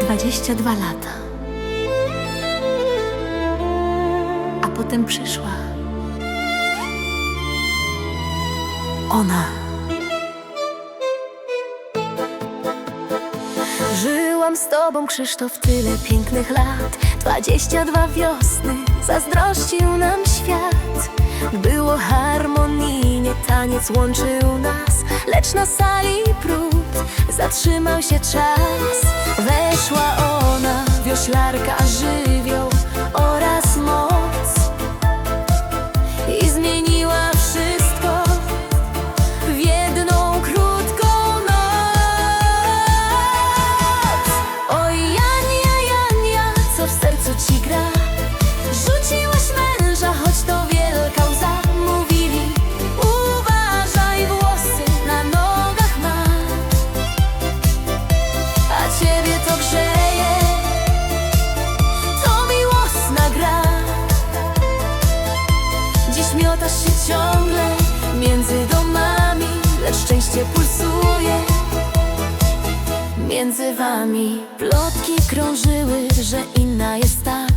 Dwadzieścia dwa lata. A potem przyszła. Ona. Żyłam z tobą, Krzysztof, tyle pięknych lat Dwadzieścia dwa wiosny, zazdrościł nam świat Było harmonijnie, taniec łączył nas Lecz na sali prób zatrzymał się czas Weszła ona, wioślarka, żywioł lecz szczęście pulsuje między wami. Plotki krążyły, że inna jest tak,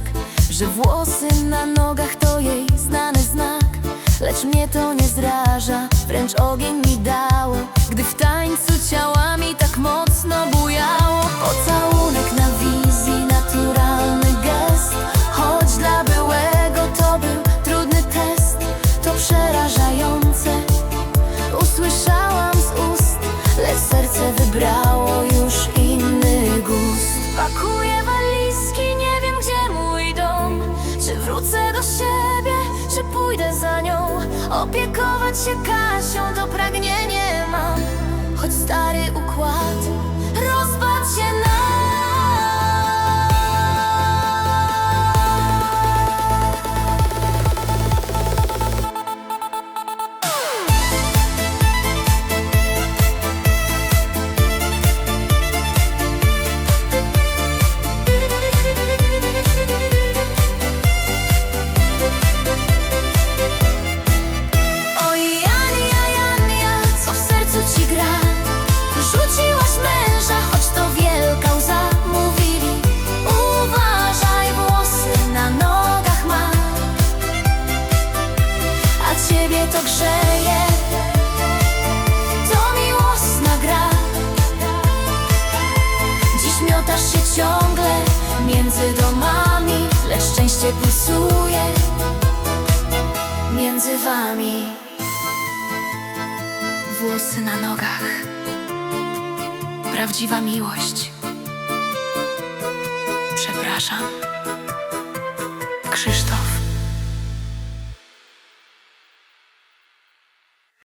że włosy na nogach to jej znany znak. Lecz mnie to nie zraża, wręcz ogień mi dało, gdy w tańcu pójdę za nią? Opiekować się Kasią to pragnienie mam. Choć stary układ ciągle między domami Lecz szczęście pulsuje między wami. Włosy na nogach. Prawdziwa miłość. Przepraszam.